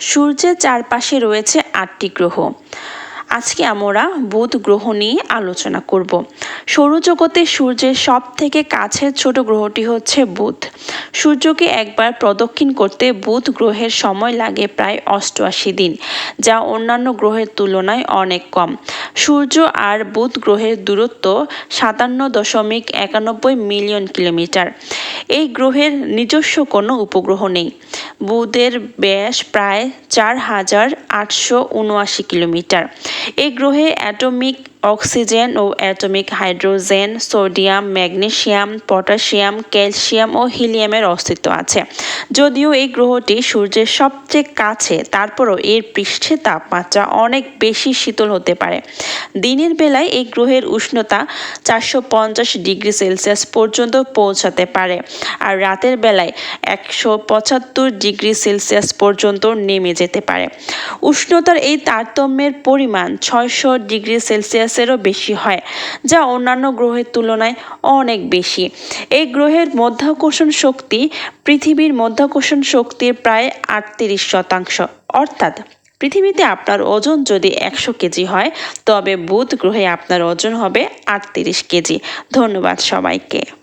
সূর্যের চারপাশে রয়েছে আটটি গ্রহ। আজকে আমরা বুধ গ্রহ নিয়ে আলোচনা করব। সৌরজগতে সূর্যের সব থেকে কাছের ছোট গ্রহটি হচ্ছে বুধ। সূর্যকে একবার প্রদক্ষিণ করতে বুধ গ্রহের সময় লাগে প্রায় অষ্টআশি দিন, যা অন্যান্য গ্রহের তুলনায় অনেক কম। সূর্য আর বুধ গ্রহের দূরত্ব সাতান্ন দশমিক একানব্বই মিলিয়ন কিলোমিটার। এই গ্রহের নিজস্ব কোনো উপগ্রহ নেই। বুধের ব্যাস প্রায় চার হাজার আটশো উনআশি কিলোমিটার। এই গ্রহে অ্যাটমিক অক্সিজেন ও atomic hydrogen, sodium, magnesium, potassium, calcium ও হিলিয়ামের অস্তিত্ব আছে। যদিও এই গ্রহটি সূর্যের সবচেয়ে কাছে, তারপরও এর পৃষ্ঠে তাপমাত্রা অনেক বেশি শীতল হতে পারে। দিনের বেলায় এই গ্রহের উষ্ণতা চারশো পঞ্চাশ ডিগ্রি সেলসিয়াস পর্যন্ত পৌঁছাতে পারে আর রাতের বেলায় একশো পঁচাত্তর ডিগ্রি সেলসিয়াস পর্যন্ত নেমে যেতে পারে। উষ্ণতার এই তারতম্যের পরিমাণ ছয়শো ডিগ্রি সেলসিয়াসেরও বেশি হয়, যা অন্যান্য গ্রহের তুলনায় অনেক বেশি। এই গ্রহের মধ্যাকর্ষণ শক্তি পৃথিবীর মধ্যাকর্ষণ শক্তির প্রায় আটত্রিশ শতাংশ। অর্থাৎ, পৃথিবীতে আপনার ওজন যদি একশো কেজি হয়, তবে বুধ গ্রহে আপনার ওজন হবে আটত্রিশ কেজি। ধন্যবাদ সবাইকে।